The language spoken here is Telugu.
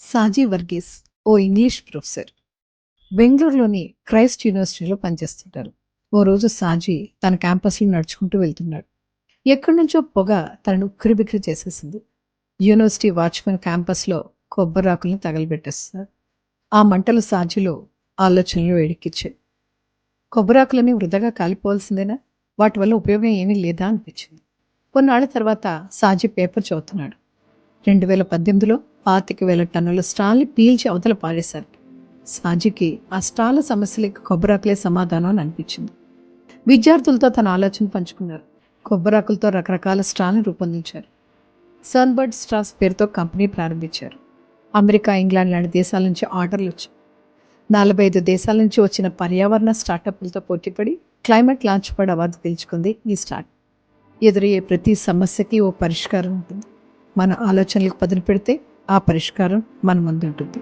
సాజీ వర్గీస్ ఓ ఇంగ్లీష్ ప్రొఫెసర్. బెంగళూరులోని క్రైస్ట్ యూనివర్సిటీలో పనిచేస్తుంటారు. ఓ రోజు సాజీ తన క్యాంపస్లో నడుచుకుంటూ వెళ్తున్నాడు. ఎక్కడి నుంచో పొగ తనను ఉక్కిరిబిక్కిరి చేసేసింది. యూనివర్సిటీ వాచ్మెన్ క్యాంపస్లో కొబ్బరాకుల్ని తగలబెట్టేస్తారు. ఆ మంటలు సాజీలో ఆలోచనలు వేడెక్కించాయి కొబ్బరాకులని వృధాగా కాలిపోవాల్సిందేనా? వాటి వల్ల ఉపయోగం ఏమీ లేదా అనిపించింది. కొన్నాళ్ళ తర్వాత సాజీ పేపర్ చదువుతున్నాడు. రెండు వేల పద్దెనిమిదిలో పాతిక వేల టన్నుల స్టాల్ని పీల్చి అవతల పారేశారు. సాజికి ఆ స్టాల సమస్యలకు కొబ్బరాకులే సమాధానం అని అనిపించింది. విద్యార్థులతో తన ఆలోచన పంచుకున్నారు. కొబ్బరాకులతో రకరకాల స్టాల్ని రూపొందించారు. సన్బర్డ్ స్టార్స్ పేరుతో కంపెనీ ప్రారంభించారు. అమెరికా ఇంగ్లాండ్ లాంటి దేశాల నుంచి ఆర్డర్లు వచ్చాయి. నలభై ఐదు దేశాల నుంచి వచ్చిన పర్యావరణ స్టార్టప్లతో పోటీపడి క్లైమేట్ లాంచ్ పడ్ అవార్డు గెలుచుకుంది ఈ స్టార్ట్ ఎదురయ్యే ప్రతి సమస్యకి ఓ పరిష్కారం ఉంటుంది. మన ఆలోచనలకు పదును పెడితే ఆ పరిష్కారం మన ముందు ఉంటుంది.